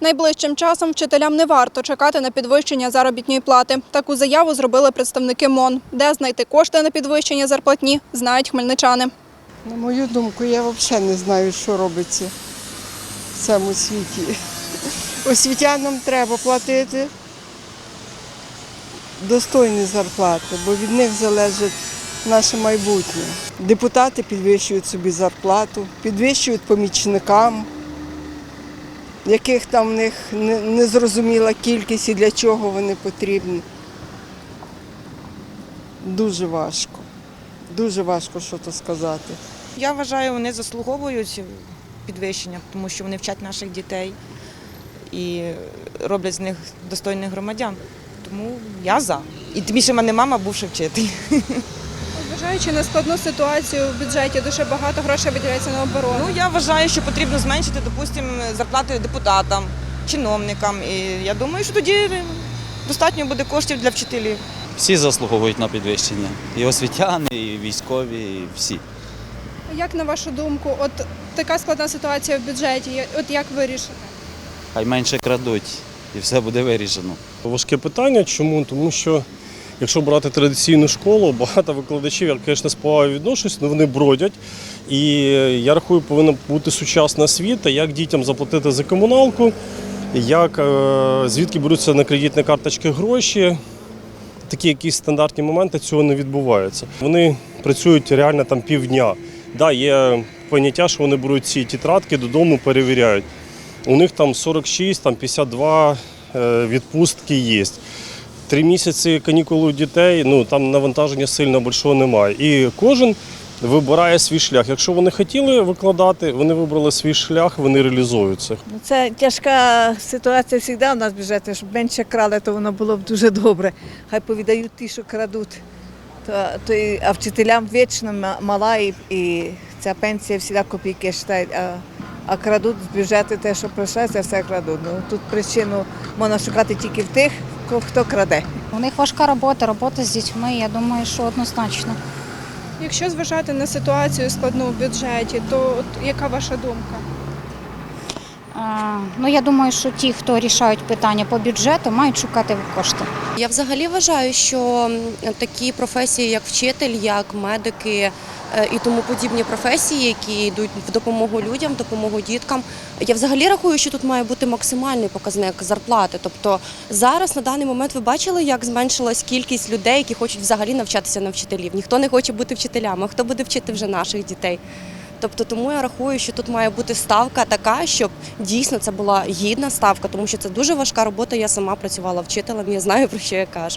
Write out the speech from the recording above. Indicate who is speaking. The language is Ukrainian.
Speaker 1: Найближчим часом вчителям не варто чекати на підвищення заробітної плати. Таку заяву зробили представники МОН. Де знайти кошти на підвищення зарплатні, знають хмельничани.
Speaker 2: На мою думку, я взагалі не знаю, що робиться в цьому світі. Освітянам треба платити достойні зарплати, бо від них залежить наше майбутнє. Депутати підвищують собі зарплату, підвищують помічникам, яких там в них незрозуміла кількість і для чого вони потрібні. Дуже важко. Дуже важко щось сказати.
Speaker 3: Я вважаю, вони заслуговують підвищення, тому що вони вчать наших дітей і роблять з них достойних громадян. Тому я за. І тим більше мене мама бувши вчитель.
Speaker 1: Зважаючи на складну ситуацію в бюджеті, дуже багато грошей виділяється на оборону.
Speaker 3: Ну я вважаю, що потрібно зменшити, допустимо, зарплати депутатам, чиновникам. І я думаю, що тоді достатньо буде коштів для вчителів.
Speaker 4: Всі заслуговують на підвищення. І освітяни, і військові, і всі.
Speaker 1: Як на вашу думку, от така складна ситуація в бюджеті, от як вирішити?
Speaker 4: Хай менше крадуть, і все буде вирішено.
Speaker 5: Важке питання. Чому? Тому що якщо брати традиційну школу, багато викладачів, я, звісно, з повагою відношусь, але вони бродять. І я рахую, повинна бути сучасна освіта, як дітям заплатити за комуналку, як, е, звідки беруться на кредитні карточки гроші. Такі якісь стандартні моменти цього не відбуваються. Вони працюють реально там півдня. Да, є поняття, що вони беруть ці тетрадки додому, перевіряють. У них там 46, там 52 е, відпустки є. Три місяці канікули у дітей, ну там навантаження сильно большого немає. І кожен вибирає свій шлях. Якщо вони хотіли викладати, вони вибрали свій шлях, вони реалізуються.
Speaker 6: Ну, Це тяжка ситуація завжди у нас в бюджеті, щоб менше крали, то воно було б дуже добре. Хай повідають ті, що крадуть. То, то і, а вчителям вічно мала і, і ця пенсія завжди копійки вважають, а, а крадуть з бюджету те, що прийшло, це все крадуть. Ну, тут причину можна шукати тільки в тих, хто краде.
Speaker 7: У них важка робота, робота з дітьми. Я думаю, що однозначно.
Speaker 1: Якщо зважати на ситуацію складну в бюджеті, то от яка ваша думка?
Speaker 7: Ну я думаю, що ті, хто рішають питання по бюджету, мають шукати кошти.
Speaker 8: Я взагалі вважаю, що такі професії, як вчитель, як медики е, і тому подібні професії, які йдуть в допомогу людям, в допомогу діткам. Я взагалі рахую, що тут має бути максимальний показник зарплати. Тобто зараз на даний момент ви бачили, як зменшилась кількість людей, які хочуть взагалі навчатися на вчителів. Ніхто не хоче бути вчителями. Хто буде вчити вже наших дітей? Тобто, тому я рахую, що тут має бути ставка така, щоб дійсно це була гідна ставка, тому що це дуже важка робота. Я сама працювала вчителем, я знаю про що я кажу.